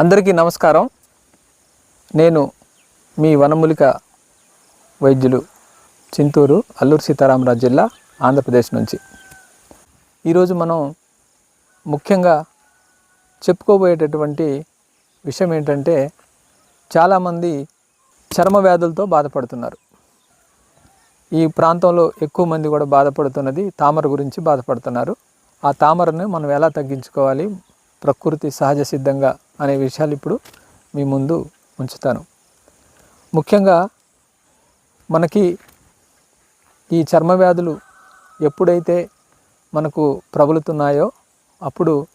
అందరికీ నమస్కారం. నేను మీ వనమూలిక వైద్యులు చింతూరు అల్లూరు సీతారామరాజు జిల్లా ఆంధ్రప్రదేశ్ నుంచి. ఈరోజు మనం ముఖ్యంగా చెప్పుకోబోయేటటువంటి విషయం ఏంటంటే చాలామంది చర్మ వ్యాధులతో బాధపడుతున్నారు. ఈ ప్రాంతంలో ఎక్కువ మంది కూడా బాధపడుతున్నది తామర గురించి బాధపడుతున్నారు. ఆ తామరను మనం ఎలా తగ్గించుకోవాలి? ప్రకృతి సహజ సిద్ధంగా అనే విషయాలు ఇప్పుడు మీ ముందు ఉంచుతాను. ముఖ్యంగా మనకి ఈ చర్మ వ్యాధులు ఎప్పుడైతే మనకు ప్రబలుతున్నాయో అప్పుడు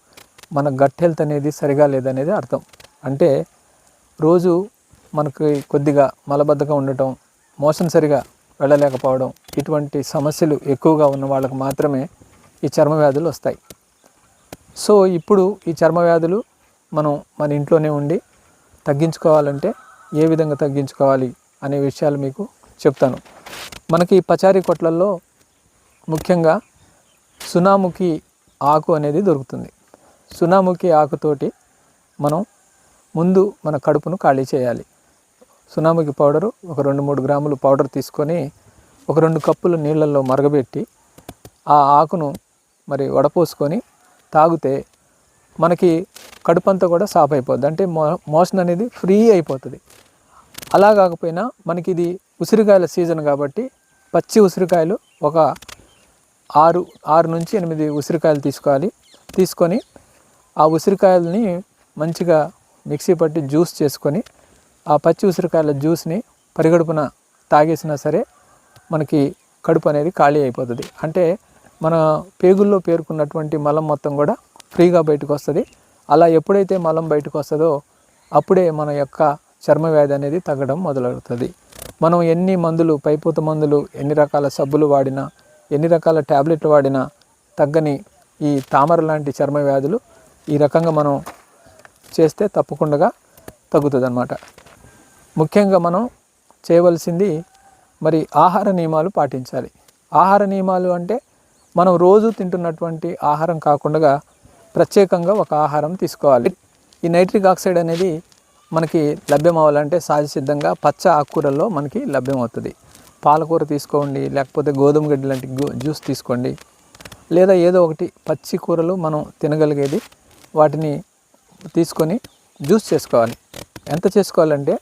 మన గట్ హెల్త్ అనేది సరిగా లేదనేది అర్థం. అంటే రోజు మనకి కొద్దిగా మలబద్ధకం ఉండటం మోషన్ సరిగా వెళ్ళలేకపోవడం ఇటువంటి సమస్యలు ఎక్కువగా ఉన్న వాళ్ళకు మాత్రమే ఈ చర్మ వ్యాధులు వస్తాయి. సో ఇప్పుడు ఈ చర్మ వ్యాధులు మనం మన ఇంట్లోనే ఉండి తగ్గించుకోవాలంటే ఏ విధంగా తగ్గించుకోవాలి అనే విషయాలు మీకు చెప్తాను. మనకి పచారీ కొట్లల్లో ముఖ్యంగా సునాముఖి ఆకు అనేది దొరుకుతుంది. సునాముఖి ఆకుతోటి మనం ముందు మన కడుపును ఖాళీ చేయాలి. సునాముఖి పౌడరు ఒక రెండు మూడు గ్రాములు పౌడర్ తీసుకొని ఒక రెండు కప్పులు నీళ్ళల్లో మరగబెట్టి ఆ ఆకును మరి వడపోసుకొని తాగితే మనకి కడుపంతా కూడా సాఫ్ అయిపోద్ది. అంటే మో మోషన్ అనేది ఫ్రీ అయిపోతుంది. అలా కాకపోయినా మనకి ఇది ఉసిరికాయల సీజన్ కాబట్టి పచ్చి ఉసిరికాయలు ఒక ఆరు ఆరు నుంచి ఎనిమిది ఉసిరికాయలు తీసుకోవాలి. తీసుకొని ఆ ఉసిరికాయలని మంచిగా మిక్సీ పట్టి జ్యూస్ చేసుకొని ఆ పచ్చి ఉసిరికాయల జ్యూస్ని పరిగడుపున తాగేసినా సరే మనకి కడుపు అనేది ఖాళీ అయిపోతుంది. అంటే మన పేగుల్లో పేరుకున్నటువంటి మలం మొత్తం కూడా ఫ్రీగా బయటకు వస్తుంది. అలా ఎప్పుడైతే మలం బయటకు వస్తుందో అప్పుడే మన యొక్క చర్మ వ్యాధి అనేది తగ్గడం మొదలవుతుంది. మనం ఎన్ని మందులు పైపూత మందులు ఎన్ని రకాల సబ్బులు వాడినా ఎన్ని రకాల ట్యాబ్లెట్లు వాడినా తగ్గని ఈ తామర లాంటి చర్మ వ్యాధులు ఈ రకంగా మనం చేస్తే తప్పకుండా తగ్గుతుంది అన్నమాట ముఖ్యంగా మనం చేయవలసింది మరి ఆహార నియమాలు పాటించాలి. ఆహార నియమాలు అంటే మనం రోజు తింటున్నటువంటి ఆహారం కాకుండా ప్రత్యేకంగా ఒక ఆహారం తీసుకోవాలి. ఈ నైట్రిక్ ఆక్సైడ్ అనేది మనకి లభ్యం అవ్వాలంటే సహజ సిద్ధంగా పచ్చ ఆకుకూరల్లో మనకి లభ్యమవుతుంది. పాలకూర తీసుకోండి లేకపోతే గోధుమ గడ్డి లాంటి జ్యూస్ తీసుకోండి. లేదా ఏదో ఒకటి పచ్చి కూరలు మనం తినగలిగేది వాటిని తీసుకొని జ్యూస్ చేసుకోవాలి. ఎంత చేసుకోవాలంటే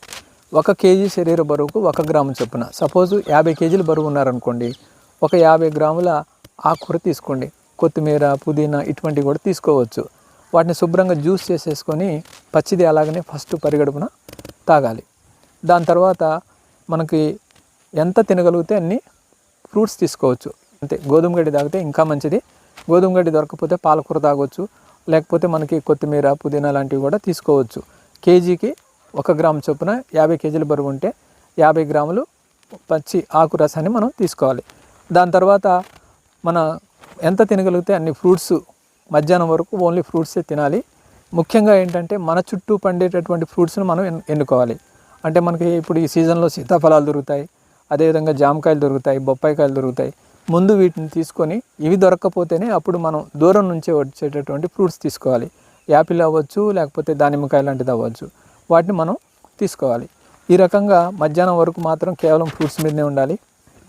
ఒక కేజీ శరీర బరువుకు ఒక గ్రాము చొప్పున. సపోజ్ యాభై కేజీలు బరువు ఉన్నారనుకోండి ఒక యాభై గ్రాముల ఆకుకూర తీసుకోండి. కొత్తిమీర పుదీనా ఇటువంటివి కూడా తీసుకోవచ్చు. వాటిని శుభ్రంగా జ్యూస్ చేసేసుకొని పచ్చిది అలాగనే ఫస్ట్ పరిగడుపున తాగాలి. దాని తర్వాత మనకి ఎంత తినగలిగితే అన్ని ఫ్రూట్స్ తీసుకోవచ్చు. అంతే గోధుమ గడ్డి తాగితే ఇంకా మంచిది. గోధుమ గడ్డి దొరకకపోతే పాలకూర తాగొచ్చు. లేకపోతే మనకి కొత్తిమీర పుదీనా లాంటివి కూడా తీసుకోవచ్చు. కేజీకి ఒక గ్రాము చొప్పున యాభై కేజీల బరువు ఉంటే యాభై గ్రాములు పచ్చి ఆకు రసాన్ని మనం తీసుకోవాలి. దాని తర్వాత మన ఎంత తినగలిగితే అన్ని ఫ్రూట్స్ మధ్యాహ్నం వరకు ఓన్లీ ఫ్రూట్సే తినాలి. ముఖ్యంగా ఏంటంటే మన చుట్టూ పండేటటువంటి ఫ్రూట్స్ను మనం ఎన్- ఎన్నుకోవాలి. అంటే మనకి ఇప్పుడు ఈ సీజన్లో సీతాఫలాలు దొరుకుతాయి అదేవిధంగా జామకాయలు దొరుకుతాయి బొప్పాయికాయలు దొరుకుతాయి. ముందు వీటిని తీసుకొని ఇవి దొరకకపోతేనే అప్పుడు మనం దూరం నుంచే వచ్చేటటువంటి ఫ్రూట్స్ తీసుకోవాలి. యాపిల్ అవ్వచ్చు లేకపోతే దానిమ్మకాయ లాంటిది అవ్వచ్చు. వాటిని మనం తీసుకోవాలి. ఈ రకంగా మధ్యాహ్నం వరకు మాత్రం కేవలం ఫ్రూట్స్ మీదనే ఉండాలి.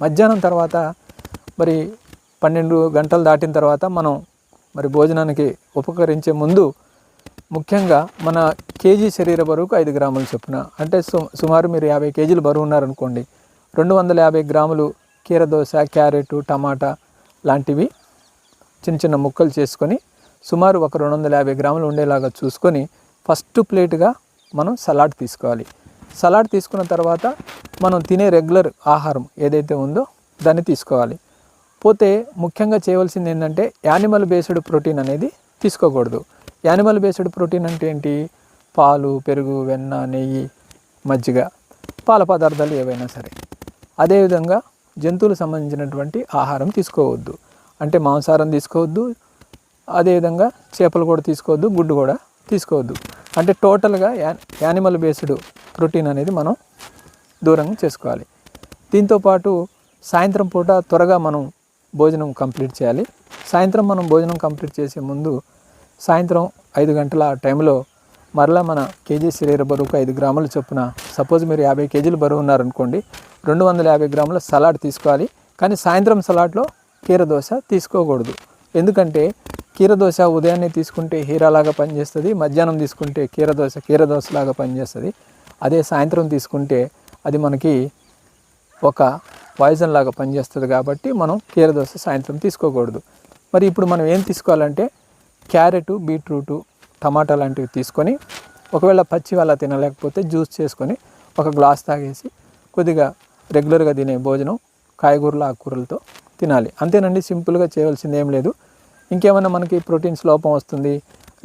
మధ్యాహ్నం తర్వాత మరి పన్నెండు గంటలు దాటిన తర్వాత మనం మరి భోజనానికి ఉపకరించే ముందు ముఖ్యంగా మన కేజీ శరీర బరువుకు ఐదు గ్రాములు చొప్పున. అంటే సు సుమారు మీరు యాభై కేజీలు బరువు ఉన్నారనుకోండి. రెండు వందల యాభై గ్రాములు కీరదోశ క్యారెట్ టమాటా లాంటివి చిన్న చిన్న ముక్కలు చేసుకొని సుమారు ఒక రెండు వందల యాభై గ్రాములు ఉండేలాగా చూసుకొని ఫస్ట్ ప్లేట్గా మనం సలాడ్ తీసుకోవాలి. సలాడ్ తీసుకున్న తర్వాత మనం తినే రెగ్యులర్ ఆహారం ఏదైతే ఉందో దాన్ని తీసుకోవాలి. పోతే ముఖ్యంగా చేయవలసింది ఏంటంటే యానిమల్ బేస్డ్ ప్రోటీన్ అనేది తీసుకోకూడదు. యానిమల్ బేస్డ్ ప్రోటీన్ అంటే ఏంటి? పాలు పెరుగు వెన్న నెయ్యి మజ్జిగ పాల పదార్థాలు ఏవైనా సరే. అదేవిధంగా జంతువులకు సంబంధించినటువంటి ఆహారం తీసుకోవద్దు. అంటే మాంసాహారం తీసుకోవద్దు. అదేవిధంగా చేపలు కూడా తీసుకోవద్దు గుడ్డు కూడా తీసుకోవద్దు. అంటే టోటల్గా యా యానిమల్ బేస్డ్ ప్రోటీన్ అనేది మనం దూరంగా చేసుకోవాలి. దీంతోపాటు సాయంత్రం పూట త్వరగా మనం భోజనం కంప్లీట్ చేయాలి. సాయంత్రం మనం భోజనం కంప్లీట్ చేసే ముందు సాయంత్రం ఐదు గంటల టైంలో మరలా మన కేజీ శరీర బరువుకు ఐదు గ్రాములు చొప్పున సపోజ్ మీరు యాభై కేజీలు బరువు ఉన్నారనుకోండి రెండు వందల యాభై గ్రాముల సలాడ్ తీసుకోవాలి. కానీ సాయంత్రం సలాడ్లో కీరదోశ తీసుకోకూడదు. ఎందుకంటే కీరదోశ ఉదయాన్నే తీసుకుంటే హీరాలాగా పనిచేస్తుంది మధ్యాహ్నం తీసుకుంటే కీరదోశ కీరదోశలాగా పనిచేస్తుంది. అదే సాయంత్రం తీసుకుంటే అది మనకి ఒక పాయిజన్ లాగా పనిచేస్తుంది కాబట్టి మనం కీరదోస సాయంత్రం తీసుకోకూడదు. మరి ఇప్పుడు మనం ఏం తీసుకోవాలంటే క్యారెట్ బీట్రూటు టమాటా లాంటివి తీసుకొని ఒకవేళ పచ్చి వాళ్ళ తినలేకపోతే జ్యూస్ చేసుకొని ఒక గ్లాస్ తాగేసి కొద్దిగా రెగ్యులర్గా తినే భోజనం కాయగూరలు ఆకుకూరలతో తినాలి. అంతేనండి సింపుల్గా చేయవలసింది ఏం లేదు. ఇంకేమైనా మనకి ప్రోటీన్స్ లోపం వస్తుంది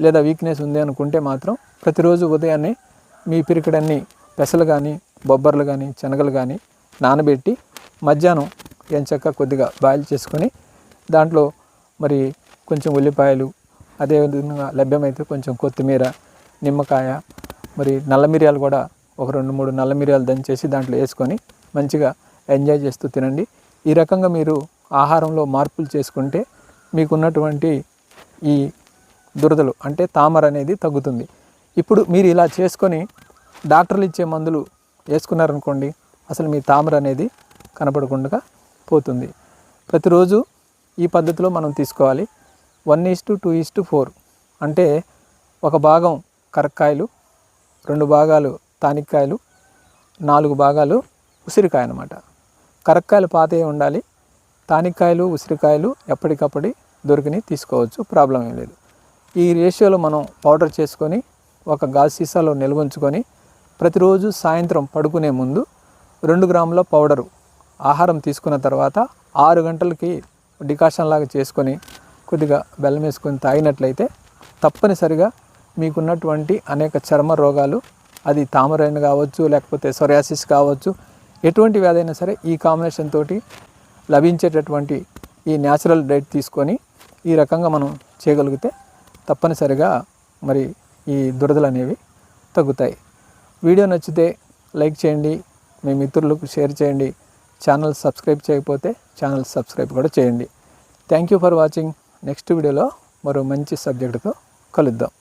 లేదా వీక్నెస్ ఉంది అనుకుంటే మాత్రం ప్రతిరోజు ఉదయాన్నే మీ పిరికడన్ని పెసలు కానీ బొబ్బర్లు కానీ శనగలు కానీ నానబెట్టి మధ్యాహ్నం ఎంచక్క కొద్దిగా బాయిల్ చేసుకొని దాంట్లో మరి కొంచెం ఉల్లిపాయలు అదేవిధంగా లభ్యమైతే కొంచెం కొత్తిమీర నిమ్మకాయ మరి నల్ల మిరియాలు కూడా ఒక రెండు మూడు నల్ల మిరియాలు దంచేసి దాంట్లో వేసుకొని మంచిగా ఎంజాయ్ చేస్తూ తినండి. ఈ రకంగా మీరు ఆహారంలో మార్పులు చేసుకుంటే మీకున్నటువంటి ఈ దురదలు అంటే తామర అనేది తగ్గుతుంది. ఇప్పుడు మీరు ఇలా చేసుకొని డాక్టర్లు ఇచ్చే మందులు వేసుకున్నారనుకోండి అసలు మీ తామర అనేది కనపడకుండా పోతుంది. ప్రతిరోజు ఈ పద్ధతిలో మనం తీసుకోవాలి. One is two is four. అంటే ఒక భాగం కరక్కాయలు రెండు భాగాలు తానిక్కాయలు నాలుగు భాగాలు ఉసిరికాయ అనమాట కరక్కాయలు పాతే ఉండాలి. తానిక్కాయలు ఉసిరికాయలు ఎప్పటికప్పుడు దొరికిని తీసుకోవచ్చు. ప్రాబ్లం ఏం లేదు. ఈ రేషియోలో మనం పౌడర్ చేసుకొని ఒక గాజు సీసాలో నిల్వ ఉంచుకొని ప్రతిరోజు సాయంత్రం పడుకునే ముందు రెండు గ్రాముల పౌడరు ఆహారం తీసుకున్న తర్వాత ఆరు గంటలకి డికాషన్ లాగా చేసుకొని కొద్దిగా బెల్లం వేసుకొని తాగినట్లయితే తప్పనిసరిగా మీకున్నటువంటి అనేక చర్మ రోగాలు అది తామరైన కావచ్చు లేకపోతే సొరాసిస్ కావచ్చు ఎటువంటి వ్యాధి అయినా సరే ఈ కాంబినేషన్ తోటి లభించేటటువంటి ఈ న్యాచురల్ డైట్ తీసుకొని ఈ రకంగా మనం చేయగలిగితే తప్పనిసరిగా మరి ఈ దురదలు అనేవి తగ్గుతాయి. వీడియో నచ్చితే లైక్ చేయండి మీ మిత్రులకు షేర్ చేయండి. ఛానల్ సబ్స్క్రైబ్ చేయకపోతే ఛానల్ సబ్స్క్రైబ్ కూడా చేయండి. Thank you for watching next వీడియోలో మరో మంచి సబ్జెక్టుతో కలుద్దాం.